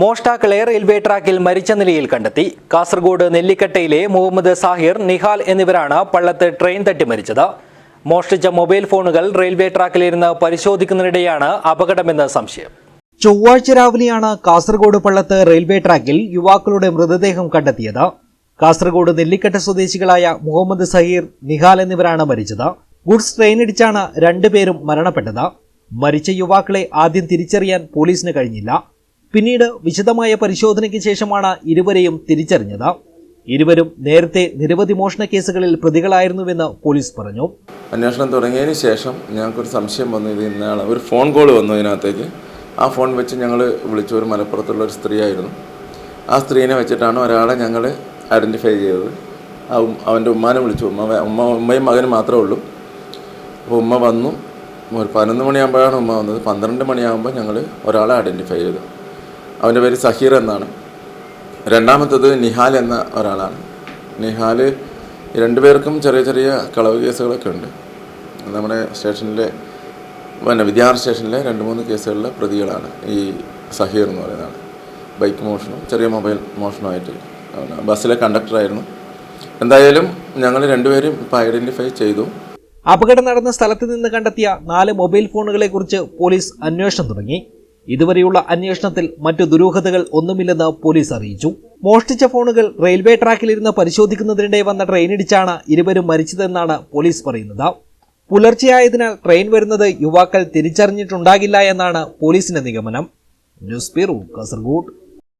മോഷ്ടാക്കളെ railway ട്രാക്കിൽ മരിച്ച നിലയിൽ കണ്ടെത്തി. കാസർഗോഡ് നെല്ലിക്കട്ടയിലെ മുഹമ്മദ് സാഹിർ നിഹാൽ എന്നിവരാണ് പള്ളത്ത് ട്രെയിൻ തട്ടി മരിച്ചത്. മോഷ്ടിച്ച മൊബൈൽ ഫോണുകൾ റെയിൽവേ ട്രാക്കിലിരുന്ന് പരിശോധിക്കുന്നതിനിടെയാണ് അപകടമെന്ന് സംശയം. ചൊവ്വാഴ്ച രാവിലെയാണ് കാസർഗോഡ് പള്ളത്ത് റെയിൽവേ ട്രാക്കിൽ യുവാക്കളുടെ മൃതദേഹം കണ്ടെത്തിയത്. കാസർഗോഡ് നെല്ലിക്കട്ട സ്വദേശികളായ മുഹമ്മദ് സഹീർ നിഹാൽ എന്നിവരാണ് മരിച്ചത്. ഗുഡ്സ് ട്രെയിനിടിച്ചാണ് രണ്ടുപേരും മരണപ്പെട്ടത്. മരിച്ച യുവാക്കളെ ആദ്യം തിരിച്ചറിയാൻ പോലീസിന് കഴിഞ്ഞില്ല. പിന്നീട് വിശദമായ പരിശോധനയ്ക്ക് ശേഷമാണ് ഇരുവരെയും തിരിച്ചറിഞ്ഞത്. ഇരുവരും നേരത്തെ നിരവധി മോഷണ കേസുകളിൽ പ്രതികളായിരുന്നുവെന്ന് പോലീസ് പറഞ്ഞു. അന്വേഷണം തുടങ്ങിയതിന് ശേഷം ഞങ്ങൾക്കൊരു സംശയം വന്നു. ഇത് ഇന്നയാളെ ഒരു ഫോൺ കോൾ വന്നു ഇതിനകത്തേക്ക്. ആ ഫോൺ വെച്ച് ഞങ്ങൾ വിളിച്ച. ഒരു മലപ്പുറത്തുള്ള ഒരു സ്ത്രീയായിരുന്നു ആ സ്ത്രീനെ വെച്ചിട്ടാണ് ഒരാളെ ഞങ്ങൾ ഐഡന്റിഫൈ ചെയ്തത്. ആ അവന്റെ ഉമ്മാനെ വിളിച്ചു. ഉമ്മ ഉമ്മ ഉമ്മയും മകനും മാത്രമേ ഉള്ളൂ. അപ്പോൾ ഉമ്മ വന്നു. ഒരു പതിനൊന്ന് മണിയാകുമ്പോഴാണ് ഉമ്മ വന്നത്. പന്ത്രണ്ട് മണിയാകുമ്പോൾ ഞങ്ങൾ ഒരാളെ ഐഡന്റിഫൈ ചെയ്തു. അവന്റെ പേര് സഹീർ എന്നാണ്. രണ്ടാമത്തത് നിഹാൽ എന്ന ഒരാളാണ്. നിഹാൽ രണ്ടുപേർക്കും ചെറിയ ചെറിയ കളവ് കേസുകളൊക്കെ ഉണ്ട്. നമ്മുടെ സ്റ്റേഷനിലെ പിന്നെ വിദ്യാർ സ്റ്റേഷനിലെ രണ്ട് മൂന്ന് കേസുകളിലെ പ്രതികളാണ് ഈ സഹീർ എന്ന് പറയുന്ന ബൈക്ക് മോഷണം ചെറിയ മൊബൈൽ മോഷണമായിട്ട് ബസ്സിലെ കണ്ടക്ടറായിരുന്നു. എന്തായാലും ഞങ്ങൾ രണ്ടുപേരും ഇപ്പോൾ ഐഡന്റിഫൈ ചെയ്തു. അപകടം നടന്ന സ്ഥലത്ത് നിന്ന് കണ്ടെത്തിയ നാല് മൊബൈൽ ഫോണുകളെ കുറിച്ച് പോലീസ് അന്വേഷണം തുടങ്ങി. ഇതുവരെയുള്ള അന്വേഷണത്തിൽ മറ്റു ദുരൂഹതകൾ ഒന്നുമില്ലെന്ന് പോലീസ് അറിയിച്ചു. മോഷ്ടിച്ച ഫോണുകൾ റെയിൽവേ ട്രാക്കിലിരുന്ന് പരിശോധിക്കുന്നതിനിടെ വന്ന ട്രെയിനിടിച്ചാണ് ഇരുവരും മരിച്ചതെന്നാണ് പോലീസ് പറയുന്നത്. പുലർച്ചെയായതിനാൽ ട്രെയിൻ വരുന്നത് യുവാക്കൾ തിരിച്ചറിഞ്ഞിട്ടുണ്ടാകില്ല എന്നാണ് പോലീസിന്റെ നിഗമനം. News bureau Kasaragod.